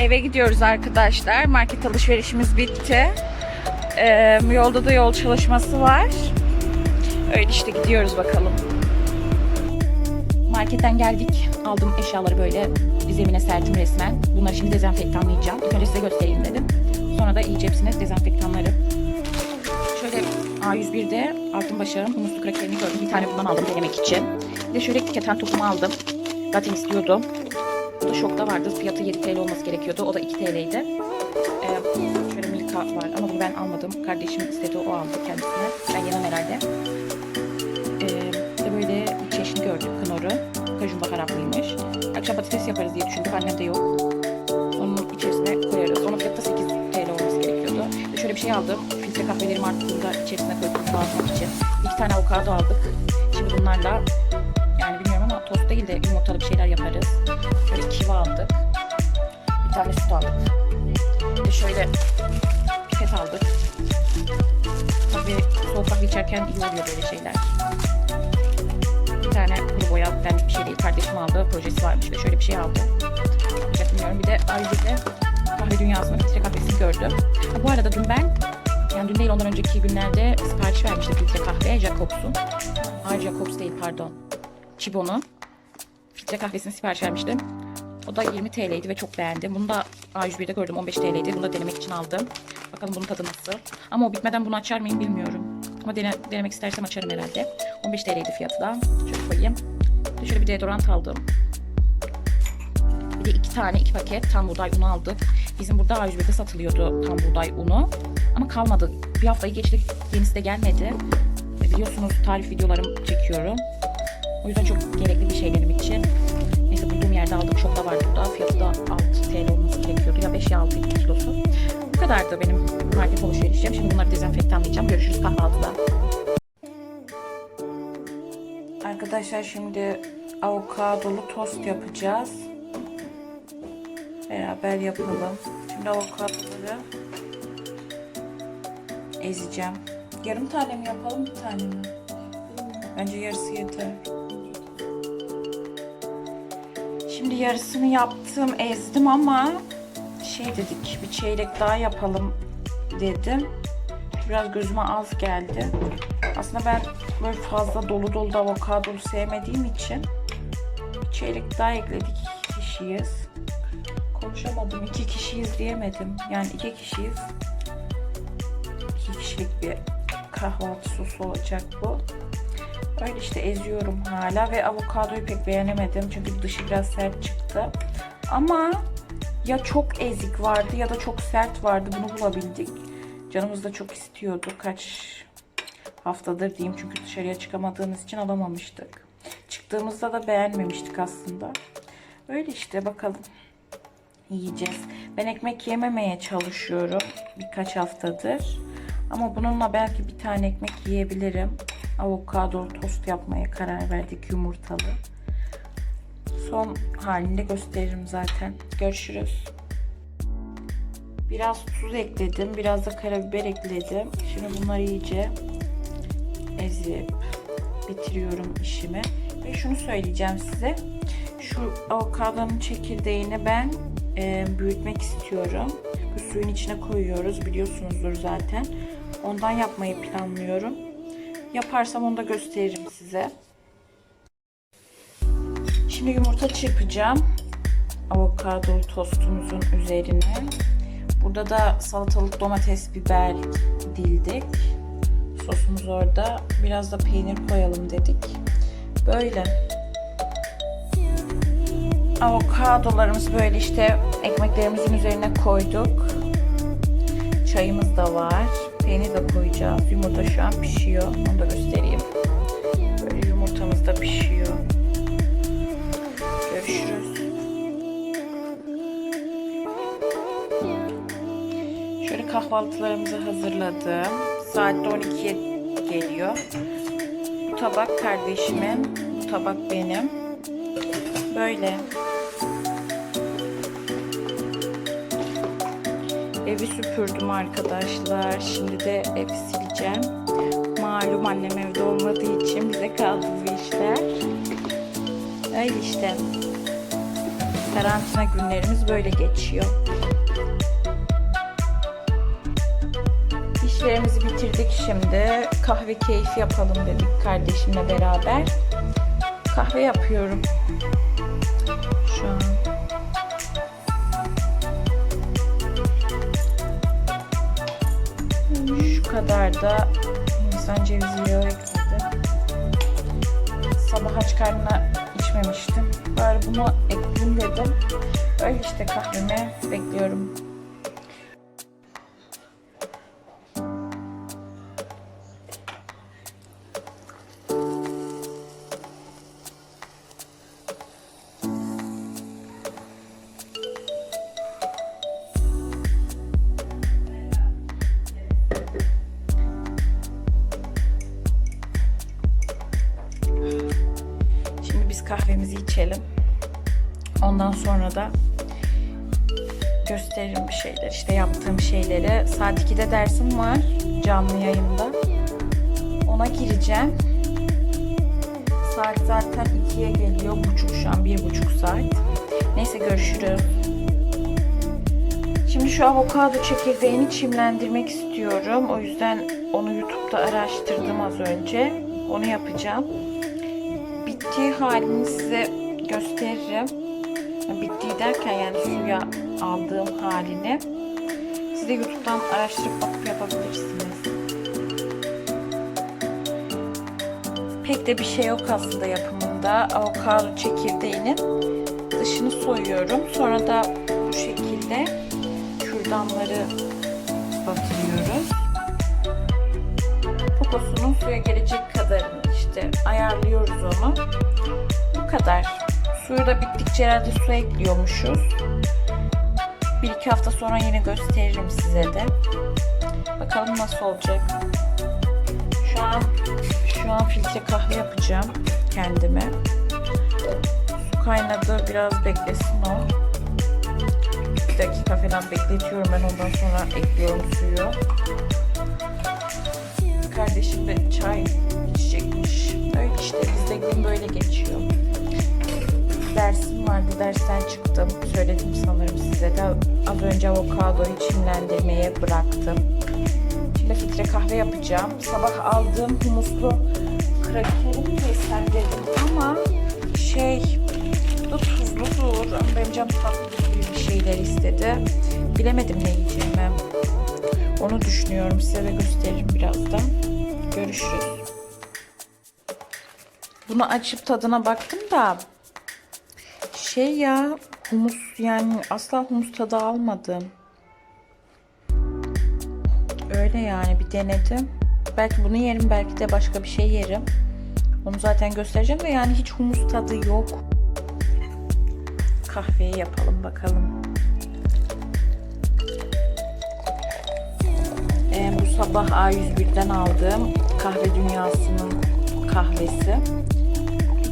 eve gidiyoruz arkadaşlar. Market alışverişimiz bitti. Ee, yolda da yol çalışması var. Öyle işte gidiyoruz bakalım. Marketten geldik. Aldım eşyaları böyle zemine serdim resmen. Bunları şimdi dezenfektanlayacağım. İlk önce size göstereyim dedim. Sonra da iyice hepsine dezenfektanları. Şöyle A101'de altın başarım humuslu krakerini gördüm. Bir tane bundan aldım denemek için. Bir de şöyle keten topumu aldım. Zaten istiyordum. Bu da şokta vardı. Fiyatı 7 TL olması gerekiyordu. O da 2 TL'ydi. Ee, şöyle Milka var ama bunu ben almadım. Kardeşim istedi o aldı kendisine. Ben yemem herhalde. Ee, de böyle bir çeşni gördük kınoru. Kajun baharatlıymış. Akşam patates yaparız diye düşündük. Annem de yok. Onun içerisine koyarız. Onun fiyatı da 8 TL olması gerekiyordu. De şöyle bir şey aldım. Filtre kahvelerimi arttığında içerisine koyup dağıtmak tane avokado aldık. Şimdi bunlarla tost değil de yumurtalı bir şeyler yaparız. Şöyle kivi aldık. Bir tane süt aldık. Bir de şöyle pipet aldık. Tabii soğuk kahve içerken iyi oluyor böyle şeyler. Bir tane kuru boya benlik bir şey değil. Kardeşim aldı. Projesi varmış ve şöyle bir şey aldı. Yapacak bilmiyorum. Bir de ayrıca kahve dünyasının filtre kahvesini gördüm. Ha, bu arada dün ben yani dün değil ondan önceki günlerde sipariş vermiştim filtre kahve Jacobs'un. Hayır Jacobs değil pardon. Çibon'un filtre kahvesini sipariş vermiştim. O da 20 TL'ydi ve çok beğendim. Bunu da A101'de gördüm 15 TL'ydi. Bunu da denemek için aldım. Bakalım bunun tadı nasıl. Ama o bitmeden bunu açar mıyım bilmiyorum. Ama dene, denemek istersem açarım herhalde. 15 TL'ydi fiyatı da. Şöyle koyayım. Şöyle bir deodorant aldım. Bir de iki tane iki paket tam buğday unu aldık. Bizim burada A101'de satılıyordu tam buğday unu. Ama kalmadı. Bir haftayı geçtik. Yenisi de gelmedi. E, Biliyorsunuz tarif videolarım çekiyorum. O yüzden çok gerekli bir şey benim için. Neyse bulduğum yerde aldım. Çok da vardı burada. Fiyatı da 6 TL olması gerekiyordu. Ya 5 ya 6 kilosu. Bu kadar da benim market alışverişim. Şimdi bunları dezenfektanlayacağım. Görüşürüz kahvaltıda. Arkadaşlar şimdi avokadolu tost yapacağız. Beraber yapalım. Şimdi avokadoları ezeceğim. Yarım tane mi yapalım bir tane mi? Bence yarısı yeter. Şimdi yarısını yaptım, ezdim ama şey dedik bir çeyrek daha yapalım dedim. Biraz gözüme az geldi. Aslında ben böyle fazla dolu dolu da avokadolu sevmediğim için bir çeyrek daha ekledik. İki kişiyiz. Konuşamadım. iki kişiyiz diyemedim. Yani iki kişiyiz. İki kişilik bir kahvaltı sosu olacak bu. Öyle işte eziyorum hala ve avokadoyu pek beğenemedim çünkü dışı biraz sert çıktı. Ama ya çok ezik vardı ya da çok sert vardı bunu bulabildik. Canımız da çok istiyordu. Kaç haftadır diyeyim çünkü dışarıya çıkamadığımız için alamamıştık. Çıktığımızda da beğenmemiştik aslında. Öyle işte bakalım. Yiyeceğiz. Ben ekmek yememeye çalışıyorum birkaç haftadır. Ama bununla belki bir tane ekmek yiyebilirim. Avokado tost yapmaya karar verdik yumurtalı. Son halinde gösteririm zaten. Görüşürüz. Biraz tuz ekledim. Biraz da karabiber ekledim. Şimdi bunları iyice ezip bitiriyorum işimi. Ve şunu söyleyeceğim size. Şu avokadonun çekirdeğini ben e, büyütmek istiyorum. Bu suyun içine koyuyoruz. Biliyorsunuzdur zaten. Ondan yapmayı planlıyorum. Yaparsam onu da gösteririm size. Şimdi yumurta çırpacağım. Avokadolu tostumuzun üzerine. Burada da salatalık, domates, biber dildik. Sosumuz orada. Biraz da peynir koyalım dedik. Böyle. Avokadolarımız böyle işte ekmeklerimizin üzerine koyduk. Çayımız da var. Peynir de koyacağız. Yumurta şu an pişiyor. Onu da göstereyim. Böyle yumurtamız da pişiyor. Görüşürüz. Şöyle kahvaltılarımızı hazırladım. Saat de 12'ye geliyor. Bu tabak kardeşimin, bu tabak benim. Böyle. Evi süpürdüm arkadaşlar. Şimdi de evi sileceğim. Malum annem evde olmadığı için bize kaldı bu işler. Öyle işte. Karantina günlerimiz böyle geçiyor. İşlerimizi bitirdik şimdi. Kahve keyfi yapalım dedik kardeşimle beraber. Kahve yapıyorum. Kadar da Hindistan cevizi yağı ekledim. Sabah aç karnına içmemiştim. Bari bunu ekleyeyim dedim. Öyle işte kahvemi bekliyorum. Kahvemizi içelim. Ondan sonra da gösteririm bir şeyler. İşte yaptığım şeyleri. Saat 2'de dersim var canlı yayında. Ona gireceğim. Saat zaten 2'ye geliyor. Buçuk şu an. Bir buçuk saat. Neyse görüşürüz. Şimdi şu avokado çekirdeğini çimlendirmek istiyorum. O yüzden onu YouTube'da araştırdım az önce. Onu yapacağım bittiği halini size gösteririm. Bittiği derken yani suya aldığım halini. Siz de YouTube'dan araştırıp bakıp yapabilirsiniz. Pek de bir şey yok aslında yapımında. Avokado çekirdeğinin dışını soyuyorum. Sonra da bu şekilde kürdanları batırıyoruz. Poposunun suya gelecek işte ayarlıyoruz onu. Bu kadar. Suyu da bittikçe herhalde su ekliyormuşuz. Bir iki hafta sonra yine gösteririm size de. Bakalım nasıl olacak. Şu an şu an filtre kahve yapacağım kendime. Su kaynadı. Biraz beklesin o. Bir dakika falan bekletiyorum ben ondan sonra ekliyorum suyu. Kardeşim de çay dersten çıktım. Söyledim sanırım size de. Az önce avokadoyu çimlendirmeye bıraktım. Şimdi filtre kahve yapacağım. Sabah aldığım humuslu krakeri yesem dedim ama şey bu da tuzludur. Ama benim canım tatlı bir şeyler istedi. Bilemedim ne yiyeceğimi. Onu düşünüyorum. Size de gösteririm birazdan. Görüşürüz. Bunu açıp tadına baktım da şey ya humus yani asla humus tadı almadım. Öyle yani bir denedim. Belki bunu yerim belki de başka bir şey yerim. Onu zaten göstereceğim ve yani hiç humus tadı yok. Kahveyi yapalım bakalım. Ee, bu sabah A101'den aldığım kahve dünyasının kahvesi.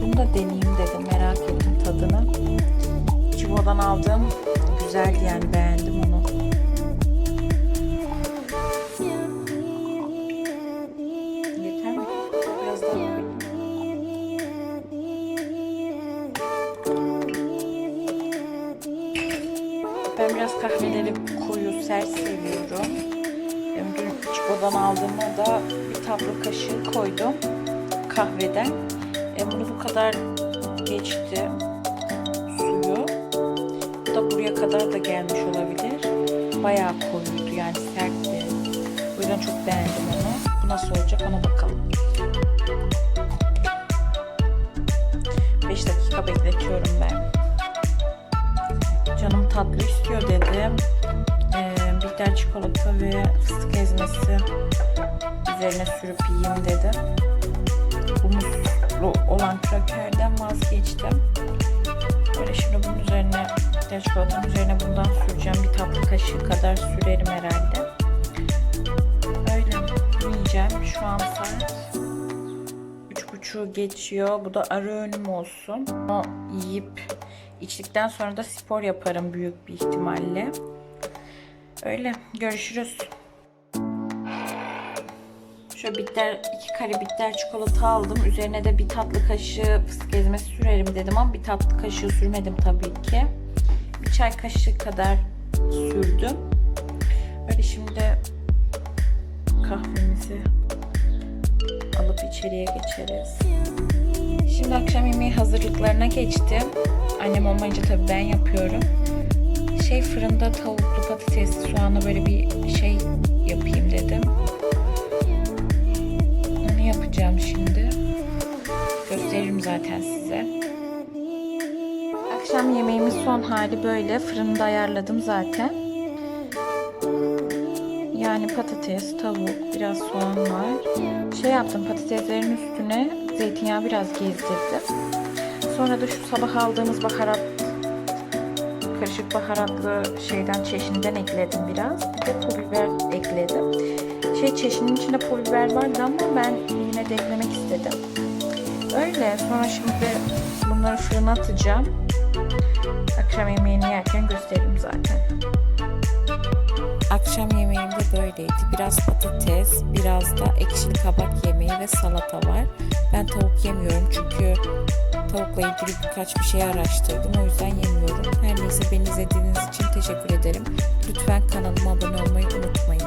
Bunu da deneyeyim Civo'dan aldığım güzeldi yani beğendim onu. Ben biraz kahveleri koyu, sert seviyorum. Dün Çiko'dan aldığıma da bir tatlı kaşığı koydum kahveden. E, bunu bu kadar geçti buraya kadar da gelmiş olabilir. Bayağı koyuydu yani sertti. O yüzden çok beğendim onu. Bu nasıl olacak ona bakalım. 5 dakika bekletiyorum ben. Canım tatlı istiyor dedim. Ee, bitter çikolata ve fıstık ezmesi üzerine sürüp yiyeyim dedim. Humuslu olan krakerden vazgeçtim. Böyle şimdi bunun üzerine bitter çikolatanın üzerine bundan süreceğim. Bir tatlı kaşığı kadar sürerim herhalde. Öyle yiyeceğim. Şu an saat üç buçuğu geçiyor. Bu da ara öğünüm olsun. O yiyip içtikten sonra da spor yaparım büyük bir ihtimalle. Öyle. Görüşürüz. Şöyle bitter, iki kare bitter çikolata aldım. Üzerine de bir tatlı kaşığı fıstık ezmesi sürerim dedim ama bir tatlı kaşığı sürmedim tabii ki. Bir çay kaşığı kadar sürdüm. Böyle şimdi kahvemizi alıp içeriye geçeriz. Şimdi akşam yemeği hazırlıklarına geçtim. Annem olmayınca tabii ben yapıyorum. Şey fırında tavuklu patatesli soğanla böyle bir hali böyle. Fırında ayarladım zaten. Yani patates, tavuk, biraz soğan var. Şey yaptım patateslerin üstüne zeytinyağı biraz gezdirdim. Sonra da şu sabah aldığımız baharat karışık baharatlı şeyden çeşniden ekledim biraz. Bir de pul biber ekledim. Şey çeşninin içinde pul biber vardı ama ben yine de eklemek istedim. Öyle. Sonra şimdi bunları fırına atacağım. Akşam yemeğini yerken gösteririm zaten. Akşam yemeğim de böyleydi. Biraz patates, biraz da ekşili kabak yemeği ve salata var. Ben tavuk yemiyorum çünkü tavukla ilgili birkaç bir şey araştırdım. O yüzden yemiyorum. Her neyse beni izlediğiniz için teşekkür ederim. Lütfen kanalıma abone olmayı unutmayın.